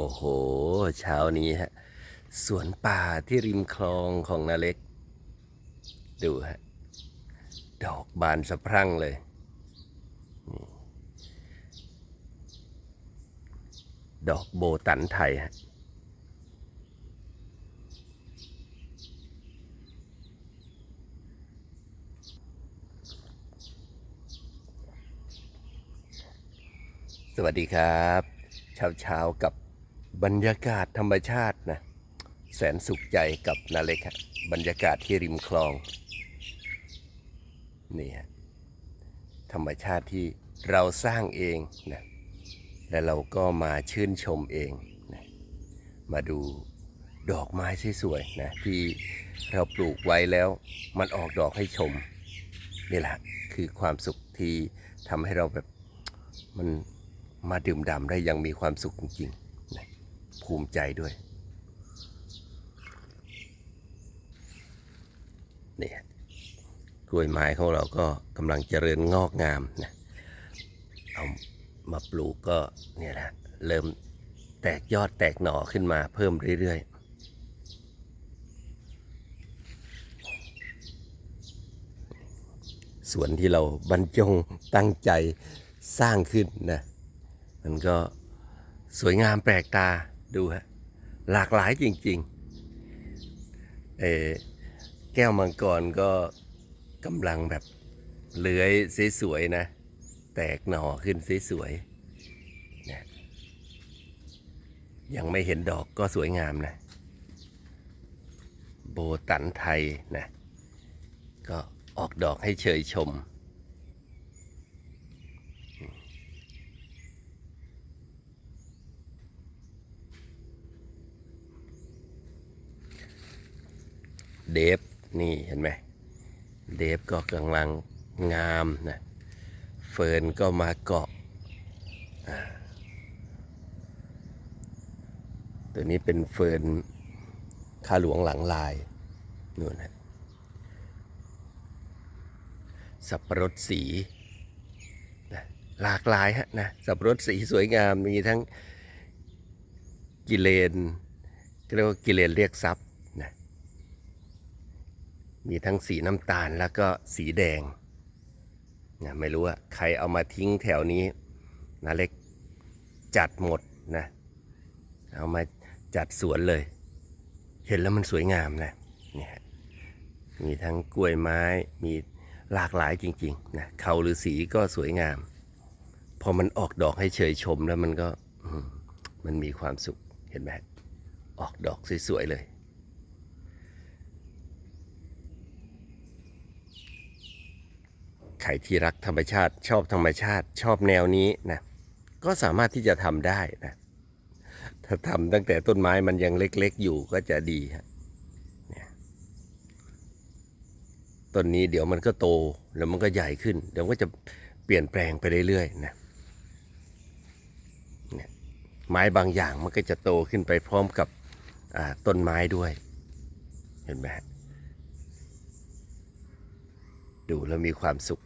โอ้โห เช้านี้ฮะ สวนป่าที่ริมคลองของนาเล็ก ดูฮะ ดอกบานสะพรั่งเลย ดอกโบตันไทยฮะสวัสดีครับ เช้าเช้าๆกับ บรรยากาศธรรมชาตินะแสนสุขใจกับนาเล็กฮะบรรยากาศที่ริมคลอง นี่ฮะธรรมชาติที่เราสร้างเองนะและเราก็มาชื่นชมเองนะมาดูดอกไม้สวยๆนะที่เราปลูกไว้แล้วมันออกดอกให้ชม นี่แหละคือความสุขที่ทำให้เราแบบมันมาดื่มด่ำได้อยังมีความสุขจริงๆ ภูมิใจด้วยเนี่ยกล้วยไม้ของเราก็กำลังเจริญงอกงามนะเอามาปลูกก็เนี่ยแหละเริ่มแตกยอดแตกหน่อขึ้นมาเพิ่มเรื่อยๆสวนที่เราบรรจงตั้งใจสร้างขึ้นนะ มันก็สวยงามแปลกตา ดูฮะหลากหลายจริงๆเอแก้วมังกรก็กำลังแบบเลื้อยสวยๆนะ แตกหน่อขึ้นสวยๆนะยังไม่เห็นดอกก็สวยงามนะ โบตันไทยนะ ก็ออกดอกให้เชยชม เดฟนี่เห็นไหมเดฟก็กำลังงามนะเฟิร์นก็มาเกาะอ่าตัวนี้เป็นเฟิร์นข้าหลวงหลังลายนู่นนะสับปะรดสีนะหลากหลายฮะนะสับปะรดสีสวยงามมีทั้งกิเลนเรียกว่ากิเลนเรียกทรัพย์ มีทั้งสีน้ำตาลแล้วก็สีแดงนะไม่รู้ว่าใครเอามาทิ้งแถวนี้นาเล็กจัดหมดนะ เอามาจัดสวนเลย เห็นแล้วมันสวยงามนะเนี่ยมีทั้งกล้วยไม้มีหลากหลายจริงๆนะเขาหรือสีก็สวยงาม พอมันออกดอกให้เฉยชมแล้วมันก็มันมีความสุขเห็นไหมออกดอกสวยๆเลย ใค รที่รักธรรมชาติ ชอบธรรมชาติ ชอบแนวนี้นะก็สามารถที่จะทำได้นะถ้าทำตั้งแต่ต้นไม้มันยังเล็กๆ อยู่ก็จะดีฮะต้นนี้เดี๋ยวมันก็โตแล้วมันก็ใหญ่ขึ้น เดี๋ยวก็จะเปลี่ยนแปลงไปเรื่อยๆนะเนี่ยไม้บางอย่างมันก็จะโตขึ้นไปพร้อมกับต้นไม้ด้วย เห็นไหมฮะดูแล้วมีความสุข